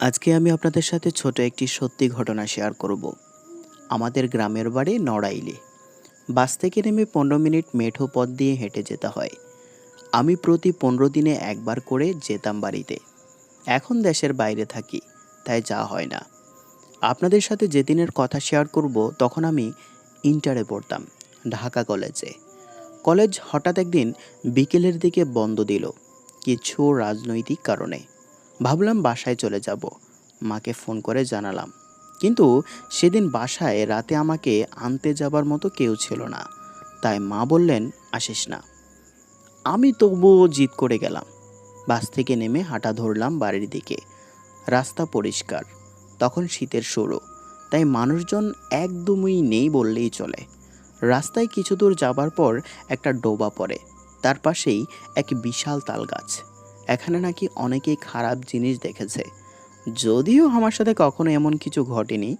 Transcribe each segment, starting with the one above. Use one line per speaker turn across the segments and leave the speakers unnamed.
আজকে আমি আপনাদের সাথে ছোট একটি সত্যি ঘটনা শেয়ার করব। আমাদের গ্রামের বাড়ি নড়াইলে। বাস থেকে নেমে পনেরো মিনিট মেঠো পথ দিয়ে হেঁটে যেতে হয়। আমি প্রতি পনেরো দিনে একবার করে যেতাম বাড়িতে। এখন দেশের বাইরে থাকি, তাই যাওয়া হয় না। আপনাদের সাথে যেদিনের কথা শেয়ার করব, তখন আমি ইন্টারে পড়তাম, ঢাকা কলেজে। কলেজ হঠাৎ একদিন বিকেলের দিকে বন্ধ দিল কিছু রাজনৈতিক কারণে। ভাবলাম বাসায় চলে যাব। মাকে ফোন করে জানালাম। কিন্তু সেদিন বাসায় রাতে আমাকে আনতে যাবার মতো কেউ ছিল না। তাই মা বললেন, আসিস না। আমি তবুও জিদ করে গেলাম। বাস থেকে নেমে হাঁটা ধরলাম বাড়ির দিকে। রাস্তা পরিষ্কার। তখন শীতের শুরু। তাই মানুষজন একদমই নেই বললেই চলে। রাস্তায় কিছু দূর যাবার পর একটা ডোবা পড়ে। তার পাশেই এক বিশাল তাল গাছ এখানে নাকি অনেকেই খারাপ জিনিস দেখেছে। যদিও আমার সাথে কখনো এমন কিছু ঘটেনি,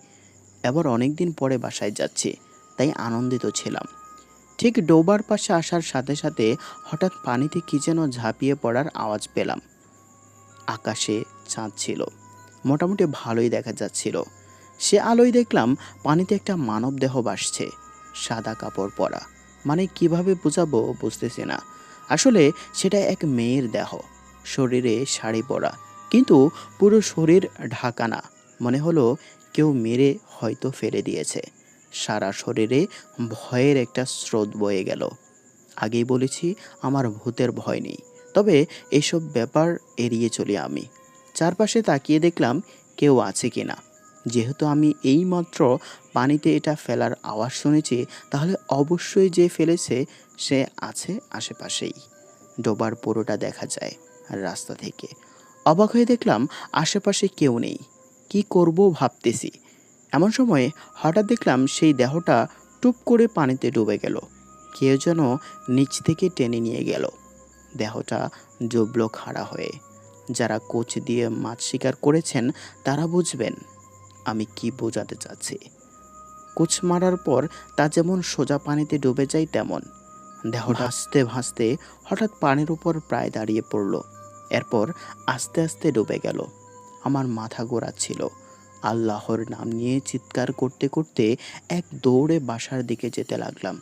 এবার অনেক দিন পরে বাসায় যাচ্ছি, তাই আনন্দিত ছিলাম। ঠিক ডোবার পাশে আসার সাথে সাথে হঠাৎ পানিতে কি যেন ঝাঁপিয়ে পড়ার আওয়াজ পেলাম। আকাশে চাঁদ ছিল, মোটামুটি ভালোই দেখা যাচ্ছিল। সে আলোয় দেখলাম পানিতে একটা মানব দেহ ভাসছে। সাদা কাপড় পরা। মানে কীভাবে বোঝাবো বুঝতেছি না। আসলে সেটা এক মেয়ের দেহ। শরীরে শাড়ি পরা। কিন্তু পুরো শরীর ঢাকা না। মনে হলো কেউ মেরে হয়তো ফেলে দিয়েছে। সারা শরীরে ভয়ের একটা স্রোত বয়ে গেল। আগেই বলেছি, আমার ভূতের ভয় নেই। তবে এসব ব্যাপার এড়িয়ে চলি আমি। চারপাশে তাকিয়ে দেখলাম কেউ আছে কি না যেহেতু আমি এইমাত্র পানিতে এটা ফেলার আওয়াজ শুনেছি, তাহলে অবশ্যই যে ফেলেছে, সে আছে আশেপাশেই। ডোবার পুরোটা দেখা যায় রাস্তা থেকে। অবাক হয়ে দেখলাম আশেপাশে কেউ নেই। কি করব ভাবতেছি। এমন সময় হঠাৎ দেখলাম সেই দেহটা টুপ করে পানিতে ডুবে গেল। কেউ যেন নিচ থেকে টেনে নিয়ে গেল। দেহটা ডুবল খাড়া হয়ে। যারা কোচ দিয়ে মাছ শিকার করেছেন, তারা বুঝবেন আমি কি বোঝাতে চাচ্ছি? কোচ মারার পর তা যেমন সোজা পানিতে ডুবে যায় তেমন। দেহ ভাসতে ভাসতে হঠাৎ পানির উপর প্রায় দাঁড়িয়ে পড়ল। এরপর আস্তে আস্তে ডুবে গেল। আমার মাথা ঘোরাচ্ছিল আল্লাহর নাম নিয়ে চিৎকার করতে করতে এক দৌড়ে বাসার দিকে যেতে লাগলাম।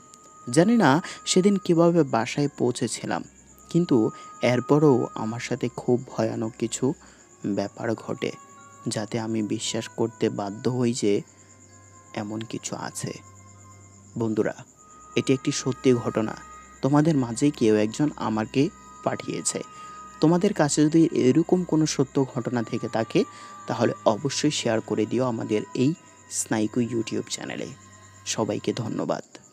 জানি না সেদিন কীভাবে বাসায় পৌঁছেছিলাম, কিন্তু এরপরও আমার সাথে খুব ভয়ানক কিছু ব্যাপার ঘটে। যাতে আমি বিশ্বাস করতে বাধ্য হই যে এমন কিছু আছে। বন্ধুরা, এটি একটি সত্যি ঘটনা। তোমাদের মাঝে কেউ একজন আমাকে পাঠিয়েছে। তোমাদের কাছে যদি এরকম কোনো সত্য ঘটনা থেকে থাকে, তাহলে অবশ্যই শেয়ার করে দিও আমাদের এই স্নাইকু ইউটিউব চ্যানেলে। সবাইকে ধন্যবাদ।